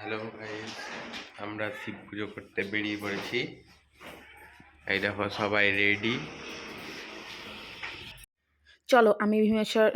Hello ভাই আমরা শিব পুজো করতে বেরিয়ে পড়েছি। এই দেখো সবাই রেডি চলো আমি ভীমেশ্বর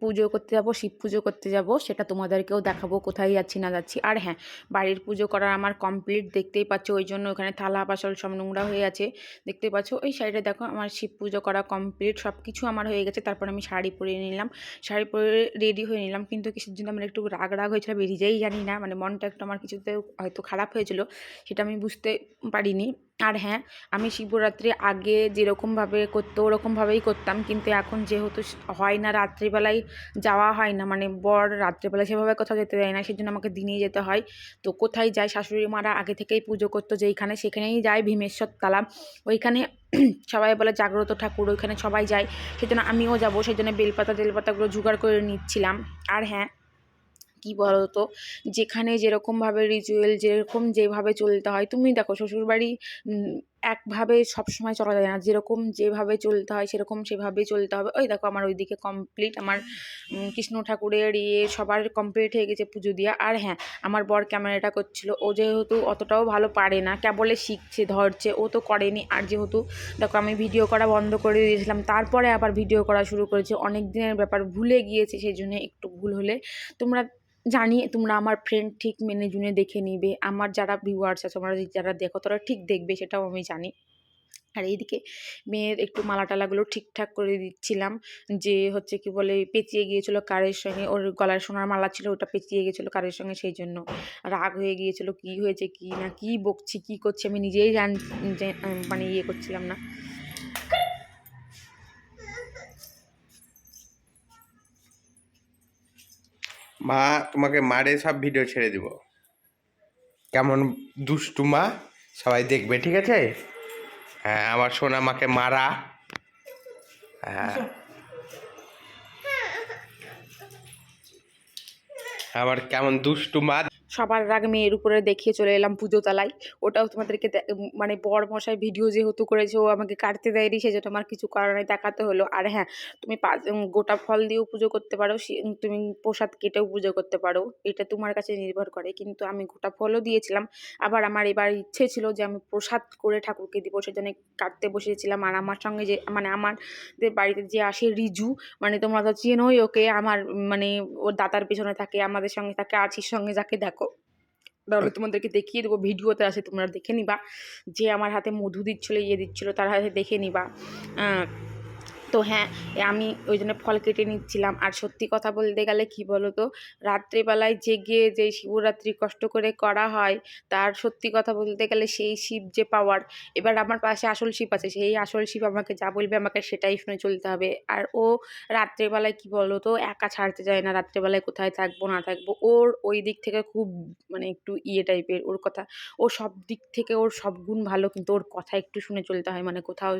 পুজো করতে যাব, শিব পুজো করতে যাব, সেটা তোমাদেরকেও দেখাবো কোথায় যাচ্ছি, না যাচ্ছি। আর হ্যাঁ বাড়ির পুজো করা আমার কমপ্লিট দেখতেই পাচ্ছ, ওই জন্য ওখানে থালা বাসল সব নোংরা হয়ে আছে। দেখতেই পাচ্ছ, ওই সাইডে দেখো আমার শিব পুজো করা কমপ্লিট সব কিছু আমার হয়ে গেছে। তারপর আমি শাড়ি পরে নিলাম, শাড়ি পরে রেডি হয়ে নিলাম, কিন্তু কিছুর জন্য আমার একটু রাগ রাগ হয়েছিল, বেরিয়েই জানি না মানে মনটা একটু আমার কিছুতে হয়তো খারাপ হয়েছিল, সেটা আমি বুঝতে পারিনি। আর হ্যাঁ আমি শিবরাত্রি আগে যেরকমভাবে করতো, ওরকমভাবেই করতাম। কিন্তু এখন যেহেতু হয় না রাত্রিবেলায়, যাওয়া হয় না। মানে বর রাত্রিবেলা সেভাবে কোথাও যেতে দেয় না সেই জন্য আমাকে দিনেই যেতে হয়। তো কোথায় যায়, শাশুড়ি মারা আগে থেকেই পুজো করতো, যেইখানে সেখানেই যায়, ভীমেশ্বর তালা। ওইখানে সবাই বলে জাগ্রত ঠাকুর, ওইখানে সবাই যায়। সেজন্য আমিও যাব সেই জন্য বেলপাতা তেলপাতাগুলো জোগাড় করে নিচ্ছিলাম। আর হ্যাঁ কী বলতো? যেখানে যেরকমভাবে রিচুয়াল যেরকম যেভাবে চলতে হয়, তুমি দেখো শ্বশুরবাড়ি একভাবে সবসময় চলা যায় না। যেরকম যেভাবে চলতে হয়, সেরকম সেভাবেই চলতে হবে। ওই দেখো আমার ওইদিকে কমপ্লিট আমার কৃষ্ণ ঠাকুরের ইয়ে সবার কমপ্লিট হয়ে গেছে পুজো দিয়া। আর হ্যাঁ আমার বর ক্যামেরাটা করছিল। ও যেহেতু অতটাও ভালো পারে না, কেবলে শিখছে, ধরছে, ও তো করেনি। আর যেহেতু, দেখো আমি ভিডিও করা বন্ধ করে দিয়েছিলাম, তারপরে আবার ভিডিও করা শুরু করেছে। অনেক দিনের ব্যাপার, ভুলে গিয়েছে, সেই জন্য একটু ভুল হলে তোমরা জানি তোমরা আমার ফ্রেন্ড ঠিক মেনে জুনে দেখে নিবে। আমার যারা ভিউয়ার্স আছে, তোমরা যারা দেখো, তারা ঠিক দেখবে, সেটাও আমি জানি। আর এইদিকে মেয়ের একটু মালা টালাগুলো ঠিকঠাক করে দিচ্ছিলাম যে হচ্ছে কি বলে, পেঁচিয়ে গিয়েছিল কারের সঙ্গে। ওর গলার সোনার মালা ছিল, ওটা পেঁচিয়ে গিয়েছিল কারের সঙ্গে, সেই জন্য রাগ হয়ে গিয়েছিল, কি হয়েছে, কি না, কি বকছি, কি করছি, আমি নিজেই জান মানে ইয়ে করছিলাম না। মা, তোমাকে মারে সব ভিডিও ছেড়ে দিব। কেমন দুষ্টু মা, সবাই দেখবে, ঠিক আছে? হ্যাঁ আমার সোনা মাকে মারা। হ্যাঁ। আবার কেমন দুষ্টু মা সবার রাগ মেয়ের উপরে দেখিয়ে চলে এলাম পুজো তালায়। ওটাও তোমাদেরকে মানে বর মশাই ভিডিও যেহেতু করেছে, ও আমাকে কাটতে দেয়নি, সেজন্য আমার কিছু নাই, দেখাতে হলো। আর হ্যাঁ তুমি গোটা ফল দিয়েও পুজো করতে পারো তুমি প্রসাদ কেটেও পুজো করতে পারো। এটা তোমার কাছে নির্ভর করে, কিন্তু আমি গোটা ফলও দিয়েছিলাম। আবার আমার এবার ইচ্ছে ছিল যে আমি প্রসাদ করে ঠাকুরকে দিব, সেজন্য কাটতে বসেছিলাম আর আমার সঙ্গে যে মানে আমাদের বাড়িতে যে আসে রিজু মানে তোমরা তো চেনোই ওকে, আমার মানে ওর দাতার পেছনে থাকে, আমাদের সঙ্গে থাকে আছির সঙ্গে যাকে দেখো তাহলে তোমাদেরকে দেখিয়ে দেবো ভিডিওতে আছে তোমরা দেখে নিবা। যে আমার হাতে মধু দিচ্ছিল ইয়ে দিচ্ছিল তার হাতে দেখে নিবা। তো হ্যাঁ আমি ওই জন্য ফল কেটে নিচ্ছিলাম। আর সত্যি কথা বলতে গেলে কি বলো তো রাত্রেবেলায় জেগে যে শিবরাত্রি কষ্ট করে করা হয়, তার সত্যি কথা বলতে গেলে সেই শিব যে পাওয়ার এবার আমার পাশে আসল শিব আছে, সেই আসল শিব আমাকে যা বলবে আমাকে সেটাই শুনে চলতে হবে। আর ও রাত্রেবেলায় কি বলো তো একা ছাড়তে যায় না, রাত্রেবেলায় কোথায় থাকব, না থাকব, ওর ওই দিক থেকে খুব মানে একটু ইয়ে টাইপের ওর কথা, ও সব দিক থেকে ওর সব গুণ ভালো, কিন্তু ওর কথা একটু শুনে চলতে হয় মানে কোথাও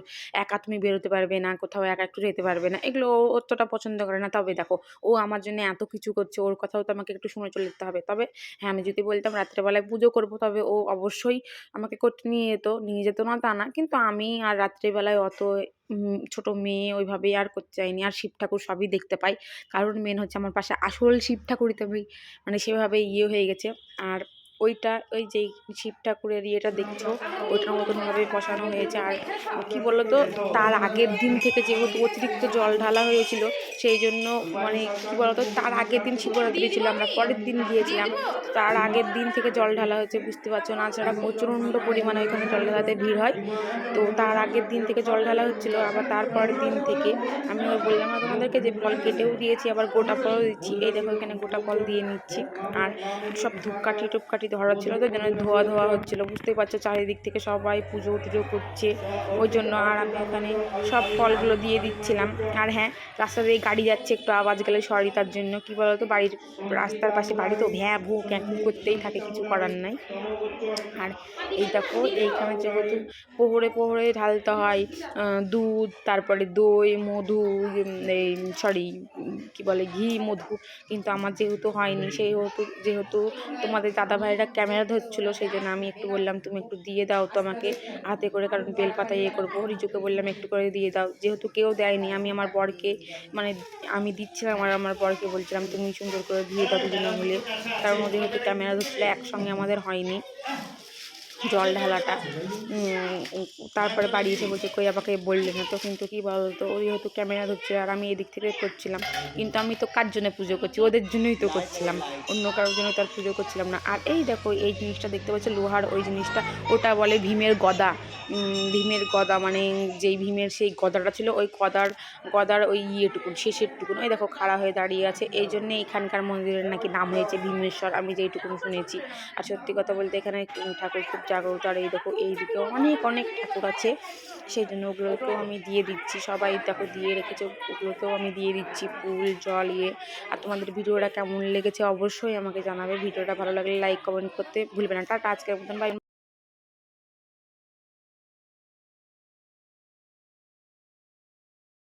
একা তুমি বেরোতে পারবে না, কোথাও একা একটু যেতে পারবে না। এগুলো ও অতটা পছন্দ করে না। তবে দেখো, ও আমার জন্য এত কিছু করছে, ওর কথাও তো আমাকে একটু শুনে চলতে হবে। তবে হ্যাঁ আমি যদি বলতাম রাত্রেবেলায় পুজো করব, তবে ও অবশ্যই আমাকে করতে নিয়ে যেত নিয়ে যেত না তা না। কিন্তু আমি আর রাত্রেবেলায় অত ছোট মেয়ে ওইভাবেই আর করতে চাইনি। আর শিব ঠাকুর সবই দেখতে পাই। কারণ মেন হচ্ছে আমার পাশে আসল শিব ঠাকুরই তো মানে সেভাবে ইয়ে হয়ে গেছে। আর ওইটা, ওই যেই শিব ঠাকুরের ইয়েটা দেখছ, ওইটার মতনভাবে বসানো হয়েছে। আর কি বলতো, তার আগের দিন থেকে যেহেতু অতিরিক্ত জল ঢালা হয়েছিল, সেই জন্য মানে কি বলতো, তার আগের দিন শিবরাত্রি ছিল, আমরা পরের দিন গিয়েছিলাম। তার আগের দিন থেকে জল ঢালা হয়েছে, বুঝতে পারছ না? ছাড়া প্রচণ্ড পরিমাণে ওইখানে জল ঢালাতে ভিড় হয়। তো তার আগের দিন থেকে জল ঢালা হচ্ছিল, আবার তারপরের দিন থেকে আমি বললাম না তোমাদেরকে যে ফল কেটেও দিয়েছি, আবার গোটা ফলও দিচ্ছি। এই দেখো, এখানে গোটা ফল দিয়ে নিচ্ছি। আর সব ধূপকাঠি টুপকাঠি ধরা ছিল তো যেন ধোয়া ধোয়া হচ্ছিল। বুঝতেই পারছ, চারিদিক থেকে সবাই পুজো টুজো করছে। ওই জন্য আর আমি ওখানে সব ফলগুলো দিয়ে দিচ্ছিলাম। আর হ্যাঁ রাস্তা দিয়ে গাড়ি যাচ্ছে, একটু আওয়াজ গেলে সরি তার জন্য। কী বলতো, বাড়ির রাস্তার পাশে বাড়ি তো ভ্যাঁ ভু ক্যাঁ করতেই থাকে, কিছু করার নাই। আর এই দেখো, এইখানে যেহেতু পোহরে পোহরে ঢালতে হয় দুধ, তারপরে দই, মধু এই, সরি, কী বলে, ঘি, মধু, কিন্তু আমার যেহেতু হয়নি, সেহেতু, যেহেতু তোমাদের দাদা এটা ক্যামেরা ধরছিল সেই জন্য আমি একটু বললাম, তুমি একটু দিয়ে দাও তো আমাকে হাতে করে, কারণ বেলপাতা ইয়ে করব। রিজুকে বললাম, একটু করে দিয়ে দাও। যেহেতু কেউ দেয়নি, আমি আমার বরকে মানে আমি দিচ্ছিলাম আর আমার বরকে বলছিলাম, তুমি সুন্দর করে দিয়ে দাও দুজনে মিলে। কারণ ওদের হয়তো ক্যামেরা ধরছিল, একসঙ্গে আমাদের হয়নি। জল ঢালাটা। তারপরে বাড়ি এসে বলছে, কই আমাকে বললে না তো? কিন্তু কী বলতো, ওই হয়তো ক্যামেরা ধরছে, আর আমি এদিক থেকে করছিলাম। কিন্তু আমি তো কার জন্য পুজো করছি? ওদের জন্যই তো করছিলাম। অন্য কারোর জন্য তো আর পুজো করছিলাম না। আর এই দেখো, এই জিনিসটা দেখতে পাচ্ছ, লোহার ওই জিনিসটা। ওটা বলে ভীমের গদা। ভীমের গদা মানে যেই ভীমের সেই গদাটা ছিল, ওই গদার গদার ওই ইয়েটুকুন শেষের টুকুন ওই দেখো, খাড়া হয়ে দাঁড়িয়ে আছে। এই জন্যে এখানকার মন্দিরের নাকি নাম হয়েছে ভীমেশ্বর, আমি যেইটুকুন শুনেছি। আর সত্যি কথা বলতে এখানে ঠাকুর খুব জাগ্রত এই দেখো এইদিকে অনেক অনেক ঠাকুর আছে। সেই জন্য ওগুলোকেও আমি দিয়ে দিচ্ছি। সবাই দেখো দিয়ে রেখেছে, ওগুলোকেও আমি দিয়ে দিচ্ছি। ফুল, জল ইয়ে। আর তোমাদের ভিডিওটা কেমন লেগেছে অবশ্যই আমাকে জানাবে। ভিডিওটা ভালো লাগলে লাইক কমেন্ট করতে ভুলবে না। টাটা, আজকের মতন বাই